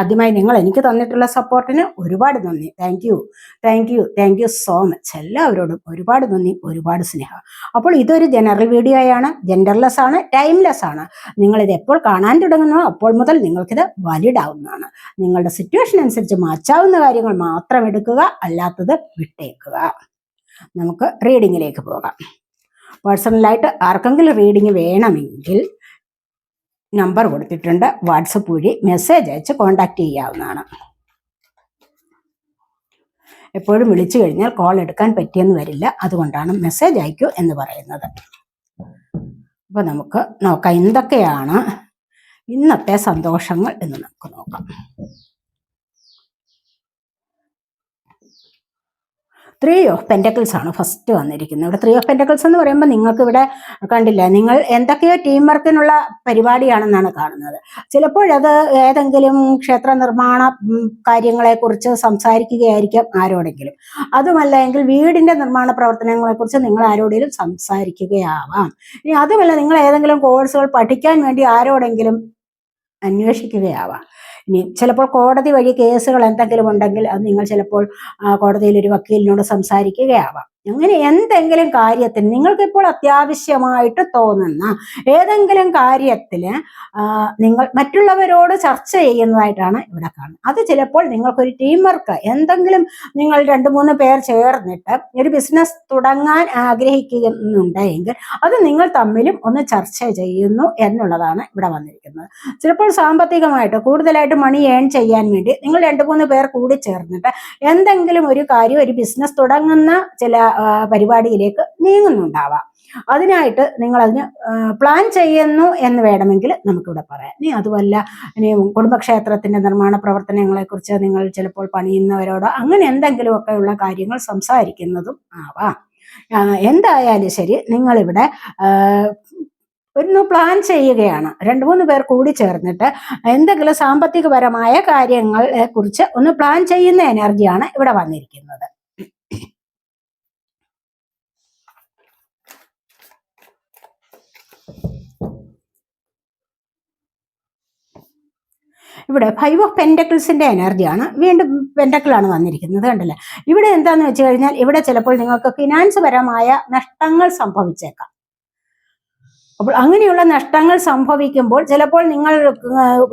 ആദ്യമായി നിങ്ങൾ എനിക്ക് തന്നിട്ടുള്ള സപ്പോർട്ടിന് ഒരുപാട് നന്ദി. Thank you thank you thank you so much എല്ലാവരോടും ഒരുപാട് നന്ദി ഒരുപാട് സ്നേഹം. അപ്പോൾ ഇതൊരു ജനറൽ വീഡിയോ വീഡിയോയാണ് ജെൻഡർലെസ് ആണ് ടൈംലെസ് ആണ്. നിങ്ങളിത് എപ്പോൾ കാണാൻ തുടങ്ങുന്നോ അപ്പോൾ മുതൽ നിങ്ങൾക്കിത് വാലിഡ് ആവുന്നതാണ്. നിങ്ങളുടെ സിറ്റുവേഷൻ അനുസരിച്ച് മാറ്റാവുന്ന കാര്യങ്ങൾ മാത്രം എടുക്കുക അല്ലാത്തത് വിട്ടേക്കുക. നമുക്ക് റീഡിങ്ങിലേക്ക് പോകാം. പേഴ്സണലായിട്ട് ആർക്കെങ്കിലും റീഡിങ് വേണമെങ്കിൽ നമ്പർ കൊടുത്തിട്ടുണ്ട്. വാട്സപ്പ് വഴി മെസ്സേജ് അയച്ച് കോണ്ടാക്ട് ചെയ്യാവുന്നതാണ്. എപ്പോഴും വിളിച്ചു കഴിഞ്ഞാൽ കോൾ എടുക്കാൻ പറ്റിയെന്ന് വരില്ല. അതുകൊണ്ടാണ് മെസ്സേജ് അയക്കൂ എന്ന് പറയുന്നത്. അപ്പോൾ നമുക്ക് നോക്കാം. എന്തൊക്കെയാണ് ഇന്നത്തെ സന്തോഷങ്ങൾ എന്ന് നമുക്ക് നോക്കാം. ത്രീ ഓഫ് പെന്റക്കിൾസ് ആണ് ഫസ്റ്റ് വന്നിരിക്കുന്നത്. ഇവിടെ ത്രീ ഓഫ് പെന്റക്കിൾസ് എന്ന് പറയുമ്പോൾ നിങ്ങൾക്ക് ഇവിടെ കണ്ടില്ല നിങ്ങൾ എന്തൊക്കെയോ ടീം വർക്കിനുള്ള പരിപാടിയാണെന്നാണ് കാണുന്നത്. ചിലപ്പോഴത് ഏതെങ്കിലും ക്ഷേത്ര നിർമ്മാണ കാര്യങ്ങളെക്കുറിച്ച് സംസാരിക്കുകയായിരിക്കാം ആരോടെങ്കിലും. അതുമല്ല എങ്കിൽ വീടിന്റെ നിർമ്മാണ പ്രവർത്തനങ്ങളെക്കുറിച്ച് നിങ്ങൾ ആരോടെങ്കിലും സംസാരിക്കുകയാവാം. ഇനി അതുമല്ല നിങ്ങൾ ഏതെങ്കിലും കോഴ്സുകൾ പഠിക്കാൻ വേണ്ടി ആരോടെങ്കിലും അന്വേഷിക്കുകയാവാം. ഇനി ചിലപ്പോൾ കോടതി വഴി കേസുകൾ എന്തെങ്കിലും ഉണ്ടെങ്കിൽ അത് നിങ്ങൾ ചിലപ്പോൾ കോടതിയിൽ ഒരു വക്കീലിനോട് സംസാരിക്കുകയാവാം. അങ്ങനെ എന്തെങ്കിലും കാര്യത്തിന് നിങ്ങൾക്ക് ഇപ്പോൾ അത്യാവശ്യമായിട്ട് തോന്നുന്ന ഏതെങ്കിലും കാര്യത്തിൽ നിങ്ങൾ മറ്റുള്ളവരോട് ചർച്ച ചെയ്യുന്നതായിട്ടാണ് ഇവിടെ കാണുന്നത്. അത് ചിലപ്പോൾ നിങ്ങൾക്കൊരു ടീം വർക്ക് എന്തെങ്കിലും നിങ്ങൾ രണ്ട് മൂന്ന് പേർ ചേർന്നിട്ട് ഒരു ബിസിനസ് തുടങ്ങാൻ ആഗ്രഹിക്കുന്നുണ്ടെങ്കിൽ അത് നിങ്ങൾ തമ്മിലും ഒന്ന് ചർച്ച ചെയ്യുന്നു എന്നുള്ളതാണ് ഇവിടെ വന്നിരിക്കുന്നത്. ചിലപ്പോൾ സാമ്പത്തികമായിട്ട് കൂടുതലായിട്ട് മണി ഏൺ ചെയ്യാൻ വേണ്ടി നിങ്ങൾ രണ്ട് മൂന്ന് പേർ കൂടി ചേർന്നിട്ട് എന്തെങ്കിലും ഒരു കാര്യം ഒരു ബിസിനസ് തുടങ്ങുന്ന ചില പരിപാടിയിലേക്ക് നീങ്ങുന്നുണ്ടാവാം. അതിനായിട്ട് നിങ്ങൾ അതിന് പ്ലാൻ ചെയ്യുന്നു എന്ന് വേണമെങ്കിൽ നമുക്കിവിടെ പറയാം. ഇനി അതുമല്ല ഇനി കുടുംബക്ഷേത്രത്തിന്റെ നിർമ്മാണ പ്രവർത്തനങ്ങളെക്കുറിച്ച് നിങ്ങൾ ചിലപ്പോൾ പണിയുന്നവരോടോ അങ്ങനെ എന്തെങ്കിലുമൊക്കെ ഉള്ള കാര്യങ്ങൾ സംസാരിക്കുന്നതും ആവാം. എന്തായാലും ശരി നിങ്ങളിവിടെ ഒന്ന് പ്ലാൻ ചെയ്യുകയാണ്. രണ്ട് മൂന്ന് പേർ കൂടി ചേർന്നിട്ട് എന്തെങ്കിലും സാമ്പത്തികപരമായ കാര്യങ്ങളെ കുറിച്ച് ഒന്ന് പ്ലാൻ ചെയ്യുന്ന എനർജിയാണ് ഇവിടെ വന്നിരിക്കുന്നത്. ഇവിടെ ഫൈവ് ഓഫ് പെന്റക്കിൾസിന്റെ എനർജിയാണ് വീണ്ടും പെന്റക്കിളാണ് വന്നിരിക്കുന്നത് കണ്ടല്ലേ? ഇവിടെ എന്താന്ന് വെച്ച് കഴിഞ്ഞാൽ ഇവിടെ ചിലപ്പോൾ നിങ്ങൾക്ക് ഫിനാൻസ് പരമായ നഷ്ടങ്ങൾ സംഭവിച്ചേക്കാം. അപ്പോൾ അങ്ങനെയുള്ള നഷ്ടങ്ങൾ സംഭവിക്കുമ്പോൾ ചിലപ്പോൾ നിങ്ങൾ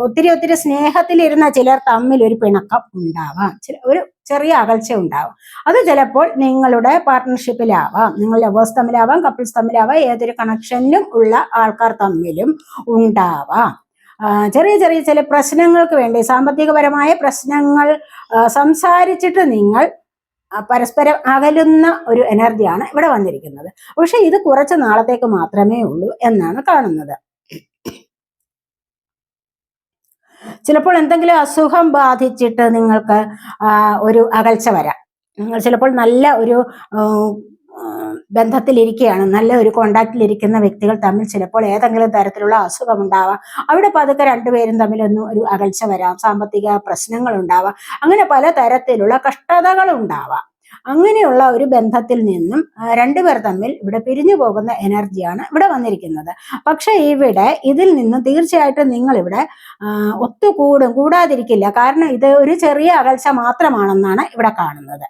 ഒത്തിരി ഒത്തിരി സ്നേഹത്തിലിരുന്ന ചിലർ തമ്മിൽ ഒരു പിണക്കം ഉണ്ടാവാം. ചില ഒരു ചെറിയ അകൽച്ച ഉണ്ടാവും. അത് ചിലപ്പോൾ നിങ്ങളുടെ പാർട്ട്ണർഷിപ്പിലാവാം നിങ്ങൾ ലവേഴ്സ് തമ്മിലാവാം കപ്പിൾസ് തമ്മിലാവാം ഏതൊരു കണക്ഷനിലും ഉള്ള ആൾക്കാർ തമ്മിലും ഉണ്ടാവാം. ചെറിയ ചെറിയ ചില പ്രശ്നങ്ങൾക്ക് വേണ്ടി സാമ്പത്തികപരമായ പ്രശ്നങ്ങൾ സംസാരിച്ചിട്ട് നിങ്ങൾ പരസ്പരം അകലുന്ന ഒരു എനർജിയാണ് ഇവിടെ വന്നിരിക്കുന്നത്. പക്ഷെ ഇത് കുറച്ച് നാളത്തേക്ക് മാത്രമേ ഉള്ളൂ എന്നാണ് കാണുന്നത്. ചിലപ്പോൾ എന്തെങ്കിലും അസുഖം ബാധിച്ചിട്ട് നിങ്ങൾക്ക് ഒരു അകൽച്ച വരാം. നിങ്ങൾ ചിലപ്പോൾ നല്ല ഒരു ബന്ധത്തിലിരിക്കുകയാണ്. നല്ല ഒരു കോണ്ടാക്റ്റിലിരിക്കുന്ന വ്യക്തികൾ തമ്മിൽ ചിലപ്പോൾ ഏതെങ്കിലും തരത്തിലുള്ള അസുഖം ഉണ്ടാവാം. അവിടെ പതുക്കെ രണ്ടുപേരും തമ്മിലൊന്നും ഒരു അകൽച്ച വരാം. സാമ്പത്തിക പ്രശ്നങ്ങൾ ഉണ്ടാവാം അങ്ങനെ പല തരത്തിലുള്ള കഷ്ടതകൾ ഉണ്ടാവാം അങ്ങനെയുള്ള ഒരു ബന്ധത്തിൽ നിന്നും രണ്ടുപേർ തമ്മിൽ ഇവിടെ പിരിഞ്ഞു പോകുന്ന എനർജിയാണ് ഇവിടെ വന്നിരിക്കുന്നത്. പക്ഷെ ഇവിടെ ഇതിൽ നിന്ന് തീർച്ചയായിട്ടും നിങ്ങൾ ഇവിടെ ഒത്തുകൂടും കൂടാതിരിക്കില്ല. കാരണം ഇത് ഒരു ചെറിയ അകൽച്ച മാത്രമാണെന്നാണ് ഇവിടെ കാണുന്നത്.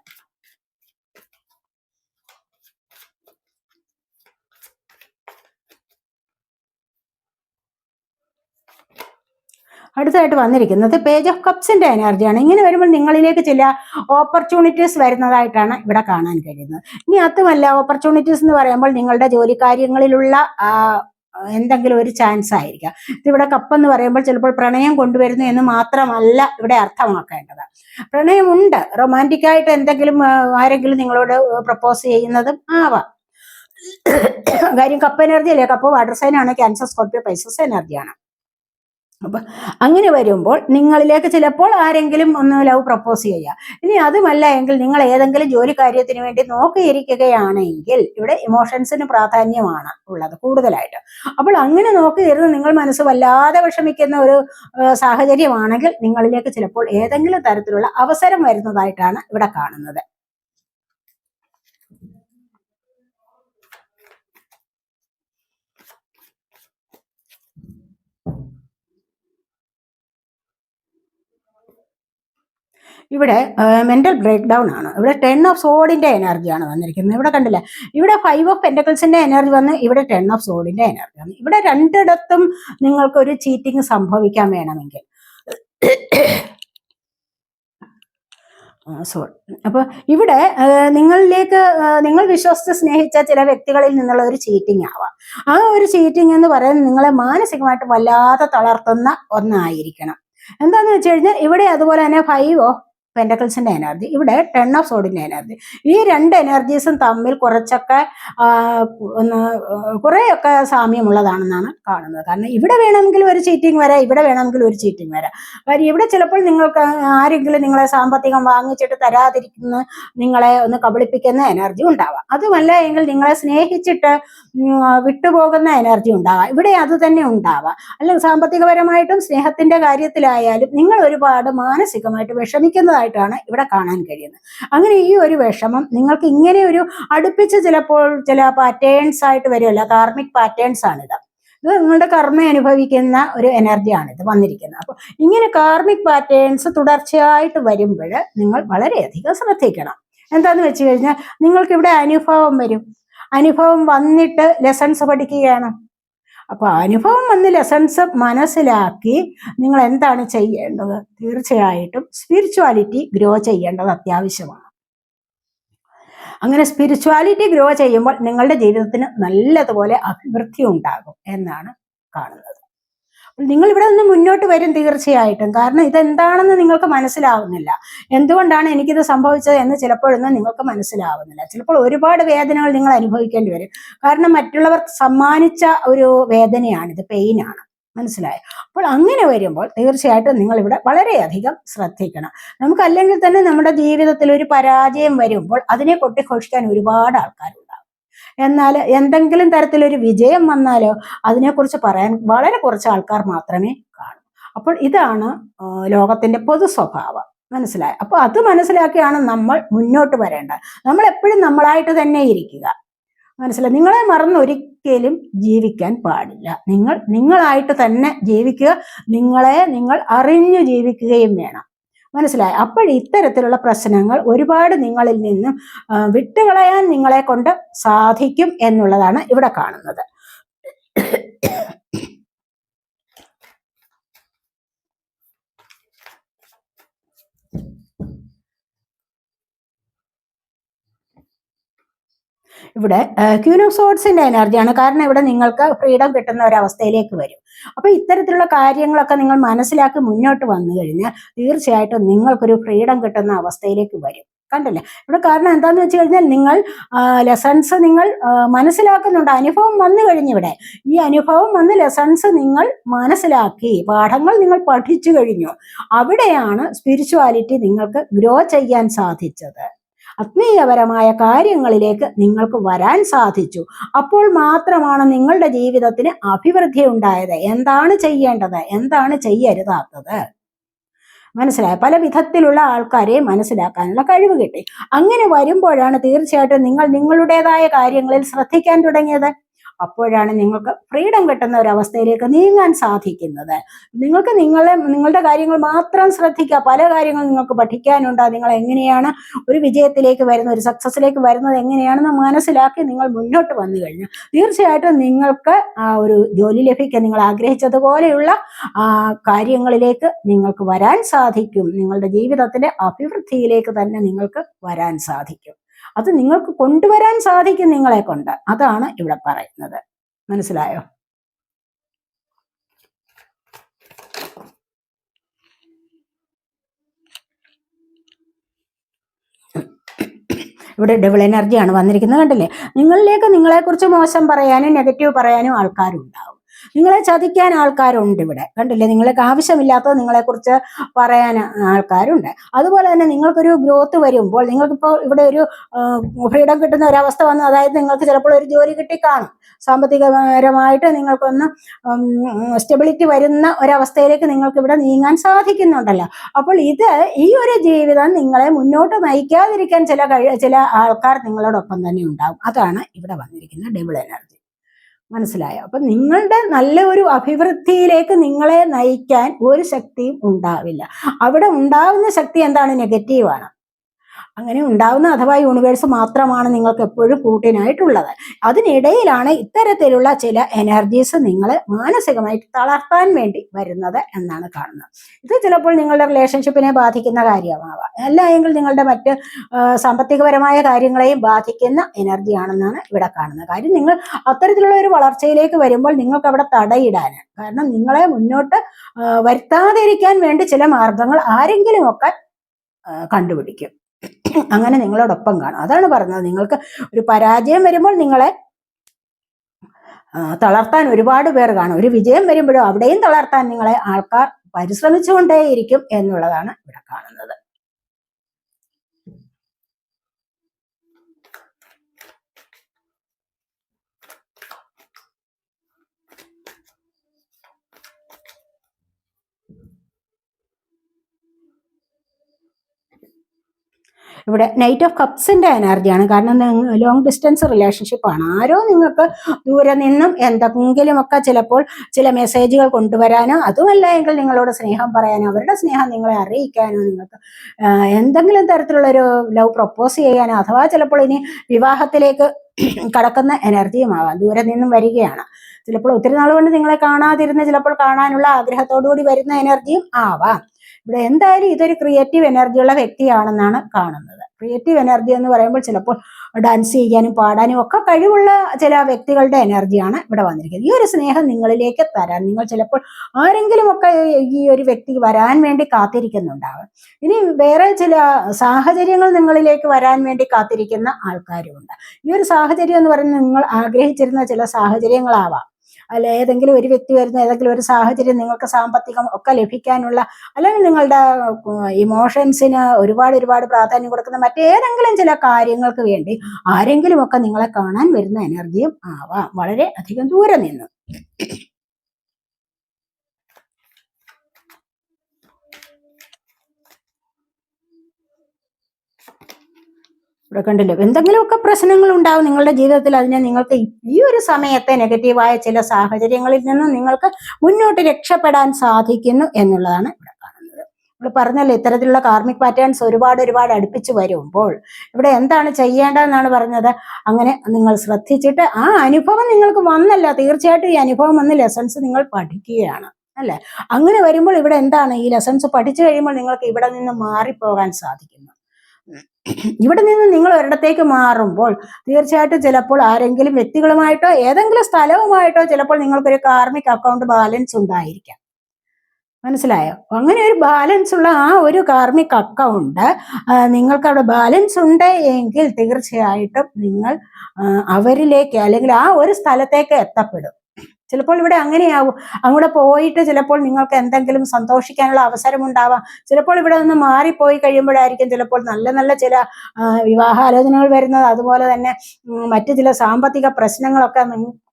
അടുത്തായിട്ട് വന്നിരിക്കുന്നത് പേജ് ഓഫ് കപ്സിന്റെ എനർജിയാണ് ഇങ്ങനെ വരുമ്പോൾ നിങ്ങളിലേക്ക് ചില ഓപ്പർച്യൂണിറ്റീസ് വരുന്നതായിട്ടാണ് ഇവിടെ കാണാൻ കഴിയുന്നത്. ഇനി അതുമല്ല ഓപ്പർച്യൂണിറ്റീസ് എന്ന് പറയുമ്പോൾ നിങ്ങളുടെ ജോലി കാര്യങ്ങളിലുള്ള എന്തെങ്കിലും ഒരു ചാൻസ് ആയിരിക്കാം. ഇതിവിടെ കപ്പെന്ന് പറയുമ്പോൾ ചിലപ്പോൾ പ്രണയം കൊണ്ടുവരുന്നു എന്ന് മാത്രമല്ല ഇവിടെ അർത്ഥമാക്കേണ്ടത്. പ്രണയമുണ്ട്. റൊമാന്റിക് ആയിട്ട് എന്തെങ്കിലും ആരെങ്കിലും നിങ്ങളോട് പ്രപ്പോസ് ചെയ്യുന്നതും ആവാം. കാര്യം കപ്പ് എനർജി അല്ലേ? കപ്പ് വാട്ടർ സൈനാണ് ക്യാൻസർ സ്കോർപ്പിയോ പൈസസ് എനർജിയാണ് അപ്പൊ അങ്ങനെ വരുമ്പോൾ നിങ്ങളിലേക്ക് ചിലപ്പോൾ ആരെങ്കിലും ഒന്ന് ലവ് പ്രപ്പോസ് ചെയ്യാം. ഇനി അതുമല്ല എങ്കിൽ നിങ്ങൾ ഏതെങ്കിലും ജോലി കാര്യത്തിന് വേണ്ടി നോക്കിയിരിക്കുകയാണെങ്കിൽ ഇവിടെ ഇമോഷൻസിന് പ്രാധാന്യമാണ് ഉള്ളത് കൂടുതലായിട്ട്. അപ്പോൾ അങ്ങനെ നോക്കിയിരുന്ന് നിങ്ങൾ മനസ്സ് വല്ലാതെ വിഷമിക്കുന്ന ഒരു സാഹചര്യമാണെങ്കിൽ നിങ്ങളിലേക്ക് ചിലപ്പോൾ ഏതെങ്കിലും തരത്തിലുള്ള അവസരം വരുന്നതായിട്ടാണ് ഇവിടെ കാണുന്നത്. ഇവിടെ മെന്റൽ ബ്രേക്ക് ഡൗൺ ആണ്. ഇവിടെ ടെൻ ഓഫ് സോഡിന്റെ എനർജിയാണ് വന്നിരിക്കുന്നത്. ഇവിടെ കണ്ടില്ല? ഇവിടെ ഫൈവ് ഓഫ് പെന്റക്കിൾസിന്റെ എനർജി വന്ന് ഇവിടെ ടെൻ ഓഫ് സോഡിന്റെ എനർജി വന്നു ഇവിടെ രണ്ടിടത്തും നിങ്ങൾക്ക് ഒരു ചീറ്റിംഗ് സംഭവിക്കാൻ വേണമെങ്കിൽ. സോറി അപ്പൊ ഇവിടെ നിങ്ങളിലേക്ക് നിങ്ങൾ വിശ്വസിച്ച് സ്നേഹിച്ച ചില വ്യക്തികളിൽ നിന്നുള്ള ഒരു ചീറ്റിംഗ് ആവാം. ആ ഒരു ചീറ്റിംഗ് എന്ന് പറയുന്നത് നിങ്ങളെ മാനസികമായിട്ട് വല്ലാതെ തളർത്തുന്ന ഒന്നായിരിക്കണം. എന്താന്ന് വെച്ച് കഴിഞ്ഞാൽ ഇവിടെ അതുപോലെ തന്നെ ഫൈവ് ഓഫ് പെൻഡക്കിൾസിന്റെ എനർജി ഇവിടെ ടെൻ ഓഫ് സോഡിന്റെ എനർജി ഈ രണ്ട് എനർജീസും തമ്മിൽ കുറച്ചൊക്കെ ഒന്ന് കുറേയൊക്കെ സാമ്യമുള്ളതാണെന്നാണ് കാണുന്നത്. കാരണം ഇവിടെ വേണമെങ്കിൽ ഒരു ചീറ്റിംഗ് വരാം ഇവിടെ വേണമെങ്കിൽ ഒരു ചീറ്റിംഗ് വരാം. കാര്യം ഇവിടെ ചിലപ്പോൾ നിങ്ങൾക്ക് ആരെങ്കിലും നിങ്ങളെ സാമ്പത്തികം വാങ്ങിച്ചിട്ട് തരാതിരിക്കുന്ന നിങ്ങളെ ഒന്ന് കബളിപ്പിക്കുന്ന എനർജി ഉണ്ടാവാം. അതുമല്ല എങ്കിൽ നിങ്ങളെ സ്നേഹിച്ചിട്ട് വിട്ടുപോകുന്ന എനർജി ഉണ്ടാവാം. ഇവിടെ അത് തന്നെ ഉണ്ടാവാം. അല്ലെങ്കിൽ സാമ്പത്തികപരമായിട്ടും സ്നേഹത്തിന്റെ കാര്യത്തിലായാലും നിങ്ങൾ ഒരുപാട് മാനസികമായിട്ട് വിഷമിക്കുന്നതായിട്ടാണ് ഇവിടെ കാണാൻ കഴിയുന്നത്. അങ്ങനെ ഈ ഒരു വിഷമം നിങ്ങൾക്ക് ഇങ്ങനെ ഒരു അടുപ്പിച്ച് ചിലപ്പോൾ ചില പാറ്റേൺസ് ആയിട്ട് വരുമല്ലോ. കാർമിക് പാറ്റേൺസ് ആണിത്. ഇത് നിങ്ങളുടെ കർമ്മ അനുഭവിക്കുന്ന ഒരു എനർജിയാണ് ഇത് വന്നിരിക്കുന്നത്. അപ്പോൾ ഇങ്ങനെ കാർമിക് പാറ്റേൺസ് തുടർച്ചയായിട്ട് വരുമ്പോൾ നിങ്ങൾ വളരെയധികം ശ്രദ്ധിക്കണം. എന്താന്ന് വെച്ച് കഴിഞ്ഞാൽ നിങ്ങൾക്ക് ഇവിടെ അനുഭവം വരും. അനുഭവം വന്നിട്ട് ലെസൺസ് പഠിക്കുകയാണ്? അപ്പൊ അനുഭവം വന്ന് ലെസൺസ് മനസ്സിലാക്കി നിങ്ങൾ എന്താണ് ചെയ്യേണ്ടത്? തീർച്ചയായിട്ടും സ്പിരിച്വാലിറ്റി ഗ്രോ ചെയ്യേണ്ടത് അത്യാവശ്യമാണ്. അങ്ങനെ സ്പിരിച്വാലിറ്റി ഗ്രോ ചെയ്യുമ്പോൾ നിങ്ങളുടെ ജീവിതത്തിന് നല്ലതുപോലെ അഭിവൃദ്ധി ഉണ്ടാകും എന്നാണ് കാണുന്നത്. അപ്പോൾ നിങ്ങൾ ഇവിടെ നിന്ന് മുന്നോട്ട് വരും തീർച്ചയായിട്ടും. കാരണം ഇതെന്താണെന്ന് നിങ്ങൾക്ക് മനസ്സിലാവുന്നില്ല. എന്തുകൊണ്ടാണ് എനിക്കിത് സംഭവിച്ചത് എന്ന് ചിലപ്പോഴൊന്നും നിങ്ങൾക്ക് മനസ്സിലാവുന്നില്ല. ചിലപ്പോൾ ഒരുപാട് വേദനകൾ നിങ്ങൾ അനുഭവിക്കേണ്ടി വരും. കാരണം മറ്റുള്ളവർ സമ്മാനിച്ച ഒരു വേദനയാണിത് പെയിനാണ്. മനസ്സിലായോ? അപ്പോൾ അങ്ങനെ വരുമ്പോൾ തീർച്ചയായിട്ടും നിങ്ങൾ ഇവിടെ വളരെയധികം ശ്രദ്ധിക്കണം. നമുക്ക് അല്ലെങ്കിൽ തന്നെ നമ്മുടെ ജീവിതത്തിൽ ഒരു പരാജയം വരുമ്പോൾ അതിനെ കൊട്ടിഘോഷിക്കാൻ ഒരുപാട് ആൾക്കാരുണ്ടാകും എന്നാൽ എന്തെങ്കിലും തരത്തിലൊരു വിജയം വന്നാലോ അതിനെക്കുറിച്ച് പറയാൻ വളരെ കുറച്ച് ആൾക്കാർ മാത്രമേ കാണൂ. അപ്പോൾ ഇതാണ് ലോകത്തിന്റെ പൊതു സ്വഭാവം. മനസ്സിലായി? അപ്പോൾ അത് മനസ്സിലാക്കിയാണ് നമ്മൾ മുന്നോട്ട് വരേണ്ടത്. നമ്മൾ എപ്പോഴും നമ്മളായിട്ട് തന്നെ ഇരിക്കുക. മനസ്സിലായി? നിങ്ങളെ മറന്ന് ഒരിക്കലും ജീവിക്കാൻ പാടില്ല. നിങ്ങൾ നിങ്ങളായിട്ട് തന്നെ ജീവിക്കുക. നിങ്ങളെ നിങ്ങൾ അറിഞ്ഞു ജീവിക്കുകയും വേണം. മനസ്സിലായി? അപ്പോൾ ഇത്തരത്തിലുള്ള പ്രശ്നങ്ങൾ ഒരുപാട് നിങ്ങളിൽ നിന്നും വിട്ടുകളയാൻ നിങ്ങളെ കൊണ്ട് സാധിക്കും എന്നുള്ളതാണ് ഇവിടെ കാണുന്നത്. ഇവിടെ ക്യൂനോസോഡ്സിന്റെ എനർജിയാണ്. കാരണം ഇവിടെ നിങ്ങൾക്ക് ഫ്രീഡം കിട്ടുന്ന ഒരു അവസ്ഥയിലേക്ക് വരും. അപ്പൊ ഇത്തരത്തിലുള്ള കാര്യങ്ങളൊക്കെ നിങ്ങൾ മനസ്സിലാക്കി മുന്നോട്ട് വന്നു കഴിഞ്ഞാൽ തീർച്ചയായിട്ടും നിങ്ങൾക്കൊരു ഫ്രീഡം കിട്ടുന്ന അവസ്ഥയിലേക്ക് വരും. കണ്ടില്ലേ? ഇവിടെ കാരണം എന്താന്ന് വെച്ച് കഴിഞ്ഞാൽ നിങ്ങൾ ലെസൺസ് നിങ്ങൾ മനസ്സിലാക്കുന്നുണ്ട്. അനുഭവം വന്നു കഴിഞ്ഞ് ഇവിടെ. ഈ അനുഭവം വന്ന് ലെസൺസ് നിങ്ങൾ മനസ്സിലാക്കി പാഠങ്ങൾ നിങ്ങൾ പഠിച്ചു കഴിഞ്ഞു. അവിടെയാണ് സ്പിരിച്വാലിറ്റി നിങ്ങൾക്ക് ഗ്രോ ചെയ്യാൻ സാധിച്ചത്. ആത്മീയപരമായ കാര്യങ്ങളിലേക്ക് നിങ്ങൾക്ക് വരാൻ സാധിച്ചു. അപ്പോൾ മാത്രമാണ് നിങ്ങളുടെ ജീവിതത്തിന് അഭിവൃദ്ധി ഉണ്ടായത്. എന്താണ് ചെയ്യേണ്ടത്? എന്താണ് ചെയ്യരുതാത്തത്? മനസ്സിലായ? പല വിധത്തിലുള്ള ആൾക്കാരെ മനസ്സിലാക്കാനുള്ള കഴിവ് കിട്ടി. അങ്ങനെ വരുമ്പോഴാണ് തീർച്ചയായിട്ടും നിങ്ങൾ നിങ്ങളുടേതായ കാര്യങ്ങളിൽ ശ്രദ്ധിക്കാൻ തുടങ്ങിയത്. അപ്പോഴാണ് നിങ്ങൾക്ക് ഫ്രീഡം കിട്ടുന്ന ഒരു അവസ്ഥയിലേക്ക് നീങ്ങാൻ സാധിക്കുന്നത്. നിങ്ങൾക്ക് നിങ്ങളെ നിങ്ങളുടെ കാര്യങ്ങൾ മാത്രം ശ്രദ്ധിക്കുക. പല കാര്യങ്ങളും നിങ്ങൾക്ക് പഠിക്കാനുണ്ട്. നിങ്ങൾ എങ്ങനെയാണ് ഒരു വിജയത്തിലേക്ക് വരുന്ന ഒരു സക്സസിലേക്ക് വരുന്നത് എങ്ങനെയാണെന്ന് മനസ്സിലാക്കി നിങ്ങൾ മുന്നോട്ട് വന്നു കഴിഞ്ഞു. തീർച്ചയായിട്ടും നിങ്ങൾക്ക് ഒരു ജോലി ലഭിക്കാൻ നിങ്ങൾ ആഗ്രഹിച്ചതുപോലെയുള്ള കാര്യങ്ങളിലേക്ക് നിങ്ങൾക്ക് വരാൻ സാധിക്കും. നിങ്ങളുടെ ജീവിതത്തിന്റെ അഭിവൃദ്ധിയിലേക്ക് തന്നെ നിങ്ങൾക്ക് വരാൻ സാധിക്കും. അത് നിങ്ങൾക്ക് കൊണ്ടുവരാൻ സാധിക്കും നിങ്ങളെ കൊണ്ട്. അതാണ് ഇവിടെ പറയുന്നത്. മനസ്സിലായോ? ഇവിടെ ഡബിൾ എനർജിയാണ് വന്നിരിക്കുന്നത് കണ്ടില്ലേ? നിങ്ങളിലേക്ക് നിങ്ങളെക്കുറിച്ച് മോശം പറയാനും നെഗറ്റീവ് പറയാനും ആൾക്കാരുണ്ടാവും. നിങ്ങളെ ചതിക്കാൻ ആൾക്കാരുണ്ട് ഇവിടെ. കണ്ടില്ലേ? നിങ്ങൾക്ക് ആവശ്യമില്ലാത്തത് നിങ്ങളെക്കുറിച്ച് പറയാൻ ആൾക്കാരുണ്ട്. അതുപോലെ തന്നെ നിങ്ങൾക്കൊരു ഗ്രോത്ത് വരുമ്പോൾ നിങ്ങൾക്കിപ്പോൾ ഇവിടെ ഒരു ഫ്രീഡം കിട്ടുന്ന ഒരവസ്ഥ വന്നു അതായത് നിങ്ങൾക്ക് ചിലപ്പോൾ ഒരു ജോലി കിട്ടി കാണും സാമ്പത്തികപരമായിട്ട് നിങ്ങൾക്കൊന്ന് സ്റ്റെബിലിറ്റി വരുന്ന ഒരവസ്ഥയിലേക്ക് നിങ്ങൾക്ക് ഇവിടെ നീങ്ങാൻ സാധിക്കുന്നുണ്ടല്ലോ. അപ്പോൾ ഇത് ഈ ഒരു ജീവിതം നിങ്ങളെ മുന്നോട്ട് നയിക്കാതിരിക്കാൻ ചില ചില ആൾക്കാർ നിങ്ങളോടൊപ്പം തന്നെ ഉണ്ടാകും അതാണ് ഇവിടെ വന്നിരിക്കുന്ന ഡബിൾ എനർജി മനസ്സിലായോ? അപ്പൊ നിങ്ങളുടെ നല്ല ഒരു അഭിവൃദ്ധിയിലേക്ക് നിങ്ങളെ നയിക്കാൻ ഒരു ശക്തിയും ഉണ്ടാവില്ല. അവിടെ ഉണ്ടാവുന്ന ശക്തി എന്താണ്? നെഗറ്റീവാണ് അങ്ങനെ ഉണ്ടാവുന്ന അഥവാ യൂണിവേഴ്സ് മാത്രമാണ് നിങ്ങൾക്ക് എപ്പോഴും കൂട്ടിനായിട്ടുള്ളത് അതിനിടയിലാണ് ഇത്തരത്തിലുള്ള ചില എനർജീസ് നിങ്ങളെ മാനസികമായിട്ട് തളർത്താൻ വേണ്ടി വരുന്നത് എന്നാണ് കാണുന്നത്. ഇത് ചിലപ്പോൾ നിങ്ങളുടെ റിലേഷൻഷിപ്പിനെ ബാധിക്കുന്ന കാര്യമാവാം. അല്ല എങ്കിൽ നിങ്ങളുടെ മറ്റ് സാമ്പത്തികപരമായ കാര്യങ്ങളെയും ബാധിക്കുന്ന എനർജിയാണെന്നാണ് ഇവിടെ കാണുന്നത്. കാര്യം നിങ്ങൾ അത്തരത്തിലുള്ള ഒരു വളർച്ചയിലേക്ക് വരുമ്പോൾ നിങ്ങൾക്ക് അവിടെ തടയിടാൻ കാരണം നിങ്ങളെ മുന്നോട്ട് വരുത്താതിരിക്കാൻ വേണ്ടി ചില മാർഗങ്ങൾ ആരെങ്കിലുമൊക്കെ കണ്ടുപിടിക്കും. അങ്ങനെ നിങ്ങളോടൊപ്പം കാണും. അതാണ് പറഞ്ഞത്. നിങ്ങൾക്ക് ഒരു പരാജയം വരുമ്പോൾ നിങ്ങളെ തളർത്താൻ ഒരുപാട് പേർ കാണും. ഒരു വിജയം വരുമ്പോഴും അവിടെയും തളർത്താൻ നിങ്ങളെ ആൾക്കാർ പരിശ്രമിച്ചുകൊണ്ടേയിരിക്കും എന്നുള്ളതാണ് ഇവിടെ കാണുന്നത്. ഇവിടെ നൈറ്റ് ഓഫ് കപ്സിന്റെ എനർജിയാണ് കാരണം ലോങ് ഡിസ്റ്റൻസ് റിലേഷൻഷിപ്പ് ആണ്. ആരോ നിങ്ങൾക്ക് ദൂരെ നിന്നും എന്തെങ്കിലുമൊക്കെ ചിലപ്പോൾ ചില മെസ്സേജുകൾ കൊണ്ടുവരാനോ അതുമല്ല എങ്കിൽ നിങ്ങളോട് സ്നേഹം പറയാനോ അവരുടെ സ്നേഹം നിങ്ങളെ അറിയിക്കാനോ നിങ്ങൾക്ക് എന്തെങ്കിലും തരത്തിലുള്ളൊരു ലവ് പ്രപ്പോസ് ചെയ്യാനോ അഥവാ ചിലപ്പോൾ ഇനി വിവാഹത്തിലേക്ക് കടക്കുന്ന എനർജിയുമാവാം ദൂരെ നിന്നും വരികയാണ്. ചിലപ്പോൾ ഒത്തിരി നാൾ കൊണ്ട് നിങ്ങളെ കാണാതിരുന്ന് ചിലപ്പോൾ കാണാനുള്ള ആഗ്രഹത്തോടു കൂടി വരുന്ന എനർജിയും ആവാം. ഇവിടെ എന്തായാലും ഇതൊരു ക്രിയേറ്റീവ് എനർജിയുള്ള വ്യക്തിയാണെന്നാണ് കാണുന്നത്. ക്രിയേറ്റീവ് എനർജി എന്ന് പറയുമ്പോൾ ചിലപ്പോൾ ഡാൻസ് ചെയ്യാനും പാടാനും ഒക്കെ കഴിവുള്ള ചില വ്യക്തികളുടെ എനർജിയാണ് ഇവിടെ വന്നിരിക്കുന്നത്. ഈ ഒരു സ്നേഹം നിങ്ങളിലേക്ക് തരാൻ നിങ്ങൾ ചിലപ്പോൾ ആരെങ്കിലും ഒക്കെ ഈ ഒരു വ്യക്തി വരാൻ വേണ്ടി കാത്തിരിക്കുന്നുണ്ടാവും. ഇനി വേറെ ചില സാഹചര്യങ്ങൾ നിങ്ങളിലേക്ക് വരാൻ വേണ്ടി കാത്തിരിക്കുന്ന ആൾക്കാരുമുണ്ട്. ഈ ഒരു സാഹചര്യം എന്ന് പറയുന്നത് നിങ്ങൾ ആഗ്രഹിച്ചിരുന്ന ചില സാഹചര്യങ്ങളാവാം. അല്ല ഏതെങ്കിലും ഒരു വ്യക്തി വരുന്ന ഏതെങ്കിലും ഒരു സാഹചര്യം നിങ്ങൾക്ക് സാമ്പത്തികം ഒക്കെ ലഭിക്കാനുള്ള അല്ലെങ്കിൽ നിങ്ങളുടെ ഇമോഷൻസിന് ഒരുപാട് ഒരുപാട് പ്രാധാന്യം കൊടുക്കുന്ന മറ്റേതെങ്കിലും ചില കാര്യങ്ങൾക്ക് വേണ്ടി ആരെങ്കിലും ഒക്കെ നിങ്ങളെ കാണാൻ വരുന്ന എനർജിയും ആവാം. വളരെ അധികം ദൂരെ നിന്ന്. ഇവിടെ കണ്ടില്ലേ? എന്തെങ്കിലുമൊക്കെ പ്രശ്നങ്ങൾ ഉണ്ടാവും നിങ്ങളുടെ ജീവിതത്തിൽ അതിനെ നിങ്ങൾക്ക് ഈ ഒരു സമയത്തെ നെഗറ്റീവായ ചില സാഹചര്യങ്ങളിൽ നിന്നും നിങ്ങൾക്ക് മുന്നോട്ട് രക്ഷപ്പെടാൻ സാധിക്കുന്നു എന്നുള്ളതാണ് ഇവിടെ കാണുന്നത്. ഇവിടെ പറഞ്ഞല്ലോ ഇത്തരത്തിലുള്ള കാർമിക് പാറ്റേൺസ് ഒരുപാട് ഒരുപാട് അടുപ്പിച്ച് വരുമ്പോൾ ഇവിടെ എന്താണ് ചെയ്യേണ്ടതെന്നാണ് പറഞ്ഞത്? അങ്ങനെ നിങ്ങൾ ശ്രദ്ധിച്ചിട്ട് ആ അനുഭവം നിങ്ങൾക്ക് വന്നല്ല തീർച്ചയായിട്ടും ഈ അനുഭവം വന്ന് ലെസൺസ് നിങ്ങൾ പഠിക്കുകയാണ് അല്ലെ? അങ്ങനെ വരുമ്പോൾ ഇവിടെ എന്താണ്? ഈ ലെസൺസ് പഠിച്ചു കഴിയുമ്പോൾ നിങ്ങൾക്ക് ഇവിടെ നിന്ന് മാറിപ്പോകാൻ സാധിക്കുന്നു. ഇവിടെ നിന്ന് നിങ്ങൾ ഒരിടത്തേക്ക് മാറുമ്പോൾ തീർച്ചയായിട്ടും ചിലപ്പോൾ ആരെങ്കിലും വ്യക്തികളുമായിട്ടോ ഏതെങ്കിലും സ്ഥലവുമായിട്ടോ ചിലപ്പോൾ നിങ്ങൾക്കൊരു കാർമിക് അക്കൗണ്ട് ബാലൻസ് ഉണ്ടായിരിക്കാം. മനസ്സിലായോ? അങ്ങനെ ഒരു ബാലൻസ് ഉള്ള ആ ഒരു കാർമിക് അക്കൗണ്ട് നിങ്ങൾക്ക് അവിടെ ബാലൻസ് ഉണ്ട് എങ്കിൽ തീർച്ചയായിട്ടും നിങ്ങൾ അവരിലേക്ക് അല്ലെങ്കിൽ ആ ഒരു സ്ഥലത്തേക്ക് എത്തപ്പെടും. ചിലപ്പോൾ ഇവിടെ അങ്ങനെയാവും. അങ്ങോട്ട് പോയിട്ട് ചിലപ്പോൾ നിങ്ങൾക്ക് എന്തെങ്കിലും സന്തോഷിക്കാനുള്ള അവസരം ഉണ്ടാവാം ചിലപ്പോൾ ഇവിടെ നിന്ന് മാറിപ്പോയി കഴിയുമ്പോഴായിരിക്കും ചിലപ്പോൾ നല്ല നല്ല ചില വിവാഹാലോചനകൾ വരുന്നത്. അതുപോലെ തന്നെ മറ്റു ചില സാമ്പത്തിക പ്രശ്നങ്ങളൊക്കെ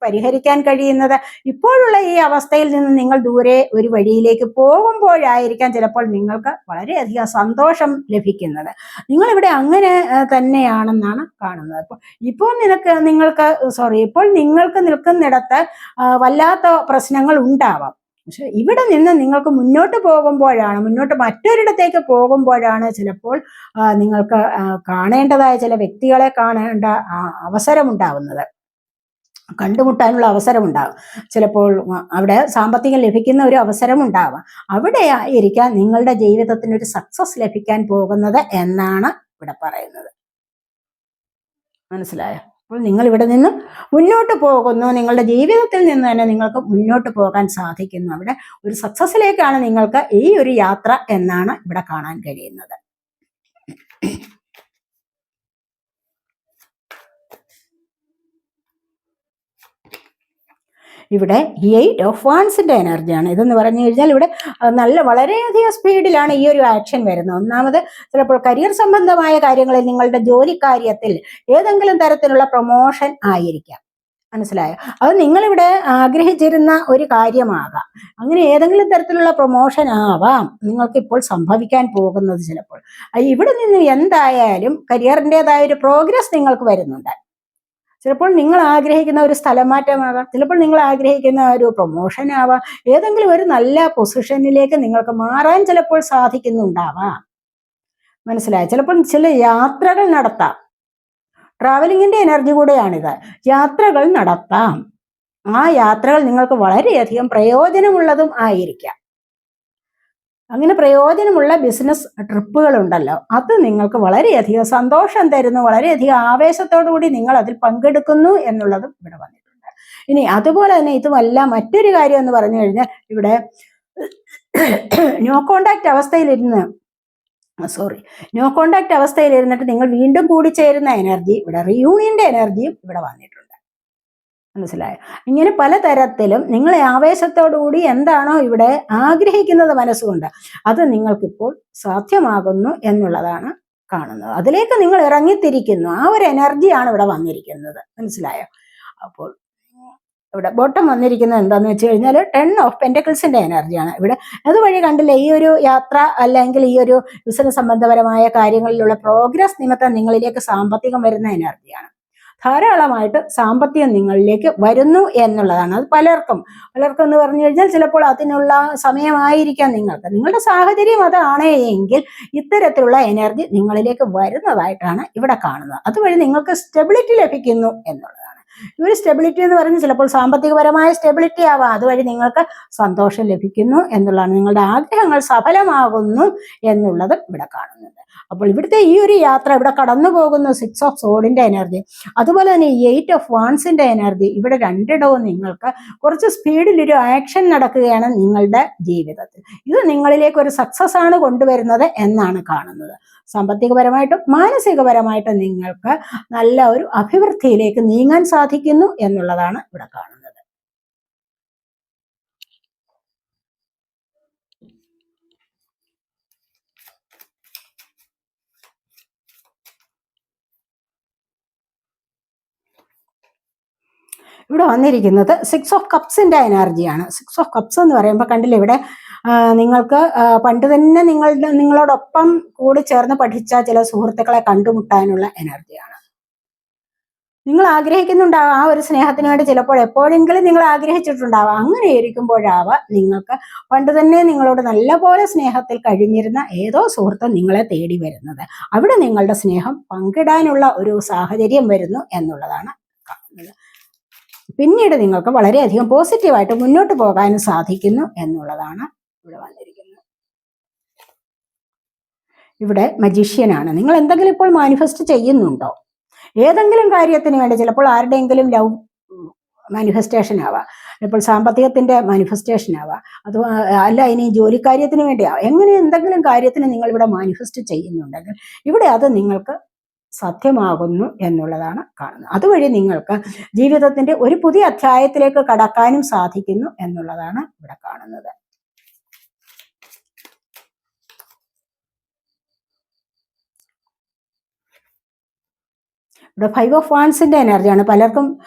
പരിഹരിക്കാൻ കഴിയുന്നത്. ഇപ്പോഴുള്ള ഈ അവസ്ഥയിൽ നിന്ന് നിങ്ങൾ ദൂരെ ഒരു വഴിയിലേക്ക് പോകുമ്പോഴായിരിക്കാം ചിലപ്പോൾ നിങ്ങൾക്ക് വളരെയധികം സന്തോഷം ലഭിക്കുന്നത്. നിങ്ങളിവിടെ അങ്ങനെ തന്നെയാണെന്നാണ് കാണുന്നത്. അപ്പോൾ ഇപ്പോൾ നിനക്ക് നിങ്ങൾക്ക് സോറി ഇപ്പോൾ നിങ്ങൾക്ക് നിൽക്കുന്നിടത്ത് വല്ലാത്ത പ്രശ്നങ്ങൾ ഉണ്ടാവാം. പക്ഷെ ഇവിടെ നിന്ന് നിങ്ങൾക്ക് മുന്നോട്ട് പോകുമ്പോഴാണ് മുന്നോട്ട് മറ്റൊരിടത്തേക്ക് പോകുമ്പോഴാണ് ചിലപ്പോൾ നിങ്ങൾക്ക് കാണേണ്ടതായ ചില വ്യക്തികളെ കാണേണ്ട അവസരം ഉണ്ടാവുന്നത് കണ്ടുമുട്ടാനുള്ള അവസരം ഉണ്ടാകും ചിലപ്പോൾ അവിടെ സാമ്പത്തികം ലഭിക്കുന്ന ഒരു അവസരം ഉണ്ടാവാം അവിടെ ആയിരിക്കാം നിങ്ങളുടെ ജീവിതത്തിന് ഒരു സക്സസ് ലഭിക്കാൻ പോകുന്നത് എന്നാണ് ഇവിടെ പറയുന്നത്. മനസ്സിലായോ? അപ്പോൾ നിങ്ങൾ ഇവിടെ നിന്ന് മുന്നോട്ട് പോകുന്നു. നിങ്ങളുടെ ജീവിതത്തിൽ നിന്ന് തന്നെ നിങ്ങൾക്ക് മുന്നോട്ട് പോകാൻ സാധിക്കുന്നു. അവിടെ ഒരു സക്സസ്സിലേക്കാണ് നിങ്ങൾക്ക് ഈ ഒരു യാത്ര എന്നാണ് ഇവിടെ കാണാൻ കഴിയുന്നത്. ഇവിടെ എയ്റ്റ് ഓഫ് വാൻസിന്റെ എനർജിയാണ് ഇതെന്ന് പറഞ്ഞു കഴിഞ്ഞാൽ ഇവിടെ നല്ല വളരെയധികം സ്പീഡിലാണ് ഈ ഒരു ആക്ഷൻ വരുന്നത്. ഒന്നാമത് ചിലപ്പോൾ കരിയർ സംബന്ധമായ കാര്യങ്ങളിൽ നിങ്ങളുടെ ജോലി കാര്യത്തിൽ ഏതെങ്കിലും തരത്തിലുള്ള പ്രൊമോഷൻ ആയിരിക്കാം. മനസ്സിലായോ? അത് നിങ്ങളിവിടെ ആഗ്രഹിച്ചിരുന്ന ഒരു കാര്യമാകാം. അങ്ങനെ ഏതെങ്കിലും തരത്തിലുള്ള പ്രൊമോഷൻ ആവാം. നിങ്ങൾക്കിപ്പോൾ സംഭവിക്കാൻ പോകുന്നത് ചിലപ്പോൾ. ഇവിടെ നിന്ന് എന്തായാലും കരിയറിന്റെതായ ഒരു പ്രോഗ്രസ് നിങ്ങൾക്ക് വരുന്നുണ്ട്. ചിലപ്പോൾ നിങ്ങൾ ആഗ്രഹിക്കുന്ന ഒരു സ്ഥലമാറ്റമാകാം ചിലപ്പോൾ നിങ്ങൾ ആഗ്രഹിക്കുന്ന ഒരു പ്രൊമോഷൻ ആവാം ഏതെങ്കിലും ഒരു നല്ല പൊസിഷനിലേക്ക് നിങ്ങൾക്ക് മാറാൻ ചിലപ്പോൾ സാധിക്കുന്നുണ്ടാവാം. മനസ്സിലായി? ചിലപ്പോൾ ചില യാത്രകൾ നടത്താം. ട്രാവലിങ്ങിന്റെ എനർജി കൂടെയാണിത്. യാത്രകൾ നടത്താം. ആ യാത്രകൾ നിങ്ങൾക്ക് വളരെയധികം പ്രയോജനമുള്ളതും ആയിരിക്കാം. അങ്ങനെ പ്രയോജനമുള്ള ബിസിനസ് ട്രിപ്പുകൾ ഉണ്ടല്ലോ അത് നിങ്ങൾക്ക് വളരെയധികം സന്തോഷം തരുന്നു വളരെയധികം ആവേശത്തോടു കൂടി നിങ്ങൾ അതിൽ പങ്കെടുക്കുന്നു എന്നുള്ളതും ഇവിടെ വന്നിട്ടുണ്ട്. ഇനി അതുപോലെ തന്നെ ഇതുമല്ല മറ്റൊരു കാര്യം എന്ന് പറഞ്ഞു കഴിഞ്ഞാൽ ഇവിടെ നോ കോണ്ടാക്ട് അവസ്ഥയിലിരുന്ന് സോറി നോ കോണ്ടാക്ട് അവസ്ഥയിൽ ഇരുന്നിട്ട് നിങ്ങൾ വീണ്ടും കൂടി ചേരുന്ന എനർജി ഇവിടെ റിയൂണിയന്റെ എനർജിയും ഇവിടെ വന്നിട്ടുണ്ട്. മനസ്സിലായോ? ഇങ്ങനെ പലതരത്തിലും നിങ്ങളെ ആവേശത്തോടുകൂടി എന്താണോ ഇവിടെ ആഗ്രഹിക്കുന്നത് മനസ്സുകൊണ്ട് അത് നിങ്ങൾക്കിപ്പോൾ സാധ്യമാകുന്നു എന്നുള്ളതാണ് കാണുന്നത്. അതിലേക്ക് നിങ്ങൾ ഇറങ്ങിത്തിരിക്കുന്നു. ആ ഒരു എനർജിയാണ് ഇവിടെ വന്നിരിക്കുന്നത്. മനസ്സിലായോ? അപ്പോൾ ഇവിടെ ബോട്ടം വന്നിരിക്കുന്നത് എന്താന്ന് വെച്ച് കഴിഞ്ഞാൽ ടെൻ ഓഫ് പെന്റക്കിൾസിന്റെ എനർജിയാണ് ഇവിടെ. അതുവഴി കണ്ടില്ലേ ഈ ഒരു യാത്ര അല്ലെങ്കിൽ ഈ ഒരു ബിസിനസ് സംബന്ധപരമായ കാര്യങ്ങളിലുള്ള പ്രോഗ്രസ് നിമിത്തം നിങ്ങളിലേക്ക് സാമ്പത്തികം വരുന്ന എനർജിയാണ് ധാരാളമായിട്ട് സാമ്പത്തികം നിങ്ങളിലേക്ക് വരുന്നു എന്നുള്ളതാണ് അത് പലർക്കും. പലർക്കും എന്ന് പറഞ്ഞു കഴിഞ്ഞാൽ ചിലപ്പോൾ അതിനുള്ള സമയമായിരിക്കാം നിങ്ങൾക്ക്. നിങ്ങളുടെ സാഹചര്യം അതാണ് എങ്കിൽ ഇത്തരത്തിലുള്ള എനർജി നിങ്ങളിലേക്ക് വരുന്നതായിട്ടാണ് ഇവിടെ കാണുന്നത്. അതുവഴി നിങ്ങൾക്ക് സ്റ്റെബിലിറ്റി ലഭിക്കുന്നു എന്നുള്ളതാണ് ഈ ഒരു സ്റ്റെബിലിറ്റി എന്ന് പറയുന്നത് ചിലപ്പോൾ സാമ്പത്തികപരമായ സ്റ്റെബിലിറ്റി ആവാം. അതുവഴി നിങ്ങൾക്ക് സന്തോഷം ലഭിക്കുന്നു എന്നുള്ളതാണ്. നിങ്ങളുടെ ആഗ്രഹങ്ങൾ സഫലമാകുന്നു എന്നുള്ളത് ഇവിടെ കാണുന്നുണ്ട് അപ്പോൾ ഇവിടുത്തെ ഈ ഒരു യാത്ര ഇവിടെ കടന്നു പോകുന്ന. സിക്സ് ഓഫ് സോളിന്റെ എനർജി അതുപോലെ തന്നെ എയ്റ്റ് ഓഫ് വാൺസിന്റെ എനർജി ഇവിടെ രണ്ടിടവും നിങ്ങൾക്ക് കുറച്ച് സ്പീഡിൽ ഒരു ആക്ഷൻ നടക്കുകയാണ് നിങ്ങളുടെ ജീവിതത്തിൽ. ഇത് നിങ്ങളിലേക്ക് ഒരു സക്സസ് ആണ് കൊണ്ടുവരുന്നത് എന്നാണ് കാണുന്നത്. സാമ്പത്തികപരമായിട്ടും മാനസികപരമായിട്ടും നിങ്ങൾക്ക് നല്ല ഒരു അഭിവൃദ്ധിയിലേക്ക് നീങ്ങാൻ സാധിക്കുന്നു എന്നുള്ളതാണ് ഇവിടെ കാണുന്നത്. ഇവിടെ വന്നിരിക്കുന്നത് സിക്സ് ഓഫ് കപ്സിന്റെ എനർജിയാണ് സിക്സ് ഓഫ് കപ്സ് എന്ന് പറയുമ്പോൾ കണ്ടില്ല ഇവിടെ നിങ്ങൾക്ക് പണ്ട് തന്നെ നിങ്ങളുടെ നിങ്ങളോടൊപ്പം കൂടി ചേർന്ന് പഠിച്ച ചില സുഹൃത്തുക്കളെ കണ്ടുമുട്ടാനുള്ള എനർജിയാണ്. നിങ്ങൾ ആഗ്രഹിക്കുന്നുണ്ടാവാം ആ ഒരു സ്നേഹത്തിന് വേണ്ടി ചിലപ്പോൾ എപ്പോഴെങ്കിലും നിങ്ങൾ ആഗ്രഹിച്ചിട്ടുണ്ടാവാം. അങ്ങനെ ഇരിക്കുമ്പോഴാവാം നിങ്ങൾക്ക് പണ്ട് തന്നെ നിങ്ങളോട് നല്ലപോലെ സ്നേഹത്തിൽ കഴിഞ്ഞിരുന്ന ഏതോ സുഹൃത്ത് നിങ്ങളെ തേടി വരുന്നത്. അവിടെ നിങ്ങളുടെ സ്നേഹം പങ്കിടാനുള്ള ഒരു സാഹചര്യം വരുന്നു എന്നുള്ളതാണ് പിന്നീട് നിങ്ങൾക്ക് വളരെയധികം പോസിറ്റീവായിട്ട് മുന്നോട്ട് പോകാനും സാധിക്കുന്നു എന്നുള്ളതാണ് ഇവിടെ വന്നിരിക്കുന്നത് ഇവിടെ മജീഷ്യനാണ് നിങ്ങൾ എന്തെങ്കിലും ഇപ്പോൾ മാനിഫെസ്റ്റ് ചെയ്യുന്നുണ്ടോ? ഏതെങ്കിലും കാര്യത്തിന് വേണ്ടി ചിലപ്പോൾ ആരുടെയെങ്കിലും ലവ് മാനിഫെസ്റ്റേഷൻ ആവാം. ഇപ്പോൾ സാമ്പത്തികത്തിന്റെ മാനിഫെസ്റ്റേഷൻ ആവാം. അത് അല്ല ഇനി ജോലിക്കാര്യത്തിന് വേണ്ടിയാവാം. എങ്ങനെ എന്തെങ്കിലും കാര്യത്തിന് നിങ്ങൾ ഇവിടെ മാനിഫെസ്റ്റ് ചെയ്യുന്നുണ്ടെങ്കിൽ ഇവിടെ അത് നിങ്ങൾക്ക് സത്യമാകുന്നു എന്നുള്ളതാണ് കാണുന്നത്. അതുവഴി നിങ്ങൾക്ക് ജീവിതത്തിന്റെ ഒരു പുതിയ അധ്യായത്തിലേക്ക് കടക്കാനും സാധിക്കുന്നു എന്നുള്ളതാണ് ഇവിടെ കാണുന്നത്. ഇവിടെ ഫൈവ് ഓഫ് വാൻസിന്റെ എനർജിയാണ്. പലർക്കും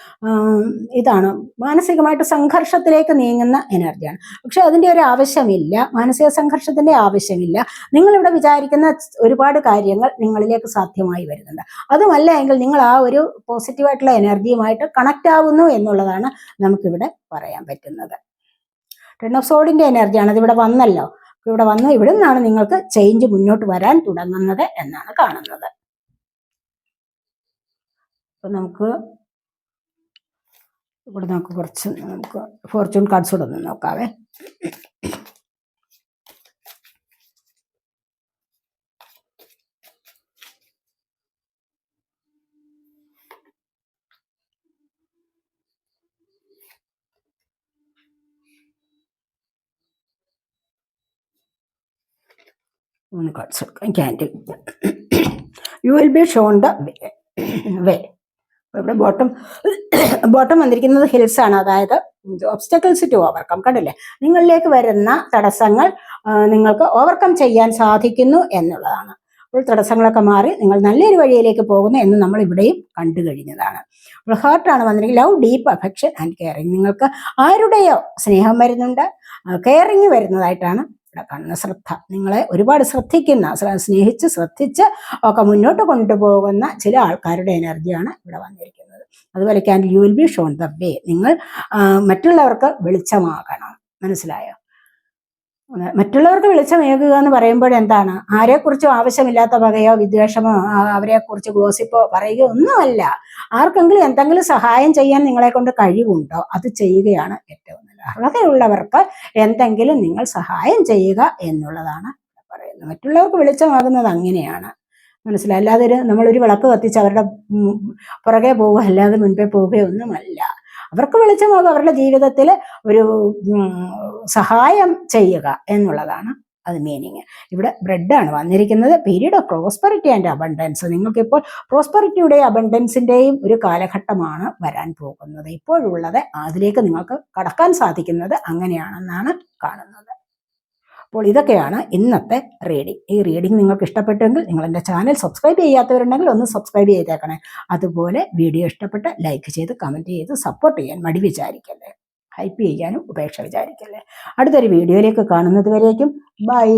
ഇതാണ്. മാനസികമായിട്ട് സംഘർഷത്തിലേക്ക് നീങ്ങുന്ന എനർജിയാണ്. പക്ഷെ അതിന്റെ ഒരു ആവശ്യമില്ല. മാനസിക സംഘർഷത്തിന്റെ ആവശ്യമില്ല. നിങ്ങളിവിടെ വിചാരിക്കുന്ന ഒരുപാട് കാര്യങ്ങൾ നിങ്ങളിലേക്ക് സാധ്യമായി വരുന്നുണ്ട്. അതുമല്ല എങ്കിൽ നിങ്ങൾ ആ ഒരു പോസിറ്റീവായിട്ടുള്ള എനർജിയുമായിട്ട് കണക്ട് ആവുന്നു എന്നുള്ളതാണ് നമുക്കിവിടെ പറയാൻ പറ്റുന്നത്. ടെൻ ഓഫ് സോഡിന്റെ എനർജിയാണ്. അതിവിടെ വന്നല്ലോ. ഇവിടെ വന്നു. ഇവിടെ നിന്നാണ് നിങ്ങൾക്ക് ചേഞ്ച് മുന്നോട്ട് വരാൻ തുടങ്ങുന്നത് എന്നാണ് കാണുന്നത്. അപ്പൊ നമുക്ക് ഇവിടെ നമുക്ക് കുറച്ച് നമുക്ക് ഫോർച്യൂൺ കാർഡ്സ് കൂടെ ഒന്ന് നോക്കാവേ. മൂന്ന് കാർഡ്സ് എടുക്കാം. Candle you will be shown the way ഇവിടെ ബോട്ടം ബോട്ടം വന്നിരിക്കുന്നത് ഹിൽസ് ആണ്. അതായത് ഒബ്സ്റ്റക്കിൾസ് ടു ഓവർകം കണ്ടില്ലേ? നിങ്ങളിലേക്ക് വരുന്ന തടസ്സങ്ങൾ നിങ്ങൾക്ക് ഓവർകം ചെയ്യാൻ സാധിക്കുന്നു എന്നുള്ളതാണ്. അപ്പോൾ തടസ്സങ്ങളൊക്കെ മാറി നിങ്ങൾ നല്ലൊരു വഴിയിലേക്ക് പോകുന്നു എന്ന് നമ്മൾ ഇവിടെയും കണ്ടു കഴിഞ്ഞതാണ്. അപ്പോൾ ഹാർട്ടാണ് വന്നിരിക്കുന്നത് love deep affection and caring നിങ്ങൾക്ക് ആരുടെയോ സ്നേഹം വരുന്നുണ്ട് കെയറിങ് വരുന്നതായിട്ടാണ് ഇവിടെ കാണുന്ന ശ്രദ്ധ. നിങ്ങളെ ഒരുപാട് ശ്രദ്ധിക്കുന്ന സ്നേഹിച്ച് ശ്രദ്ധിച്ച് ഒക്കെ മുന്നോട്ട് കൊണ്ടുപോകുന്ന ചില ആൾക്കാരുടെ എനർജിയാണ് ഇവിടെ വന്നിരിക്കുന്നത്. അതുപോലെ can you will be shown the way. നിങ്ങൾ മറ്റുള്ളവർക്ക് വെളിച്ചമാകണം. മനസ്സിലായോ? മറ്റുള്ളവർക്ക് വെളിച്ചമേകുക എന്ന് പറയുമ്പോൾ എന്താണ്? ആരെക്കുറിച്ചും ആവശ്യമില്ലാത്ത വകയോ വിദ്വേഷമോ അവരെക്കുറിച്ച് ഗോസിപ്പോ പറയുകയോ ഒന്നുമല്ല. ആർക്കെങ്കിലും എന്തെങ്കിലും സഹായം ചെയ്യാൻ നിങ്ങളെ കൊണ്ട് കഴിവുണ്ടോ? അത് ചെയ്യുകയാണ് ഏറ്റവും നല്ല അർഹതയുള്ളവർക്ക് എന്തെങ്കിലും നിങ്ങൾ സഹായം ചെയ്യുക എന്നുള്ളതാണ് പറയുന്നത്. മറ്റുള്ളവർക്ക് വെളിച്ചമാകുന്നത് അങ്ങനെയാണ്. മനസ്സിലായി? അല്ലാതെ ഒരു നമ്മളൊരു വിളക്ക് കത്തിച്ച് അവരുടെ പുറകെ പോവുക അല്ലാതെ മുൻപേ പോവുകയോ ഒന്നുമല്ല. അവർക്ക് വെളിച്ചമാകുക അവരുടെ ജീവിതത്തിൽ ഒരു സഹായം ചെയ്യുക എന്നുള്ളതാണ് അത് മീനിങ് ഇവിടെ ബ്രെഡാണ് വന്നിരിക്കുന്നത്. Period of prosperity and abundance നിങ്ങൾക്കിപ്പോൾ പ്രോസ്പെറിറ്റിയുടെയും അബണ്ടൻസിന്റെയും ഒരു കാലഘട്ടമാണ് വരാൻ പോകുന്നത്. ഇപ്പോഴുള്ളത് അതിലേക്ക് നിങ്ങൾക്ക് കടക്കാൻ സാധിക്കുന്നത് അങ്ങനെയാണെന്നാണ് കാണുന്നത്. അപ്പോൾ ഇതൊക്കെയാണ് ഇന്നത്തെ റീഡിംഗ് ഈ റീഡിംഗ് നിങ്ങൾക്ക് ഇഷ്ടപ്പെട്ടെങ്കിൽ നിങ്ങൾ എന്റെ ചാനൽ സബ്സ്ക്രൈബ് ചെയ്യാത്തവരുണ്ടെങ്കിൽ ഒന്ന് സബ്സ്ക്രൈബ് ചെയ്തേക്കണേ. അതുപോലെ വീഡിയോ ഇഷ്ടപ്പെട്ട ലൈക്ക് ചെയ്ത് കമന്റ് ചെയ്ത് സപ്പോർട്ട് ചെയ്യാൻ മടി വിചാരിക്കല്ലേ. ഹൈപ്പ് ചെയ്യാനും ഉപേക്ഷ വിചാരിക്കല്ലേ. അടുത്തൊരു വീഡിയോയിലേക്ക് കാണുന്നത് വരേക്കും. ബൈ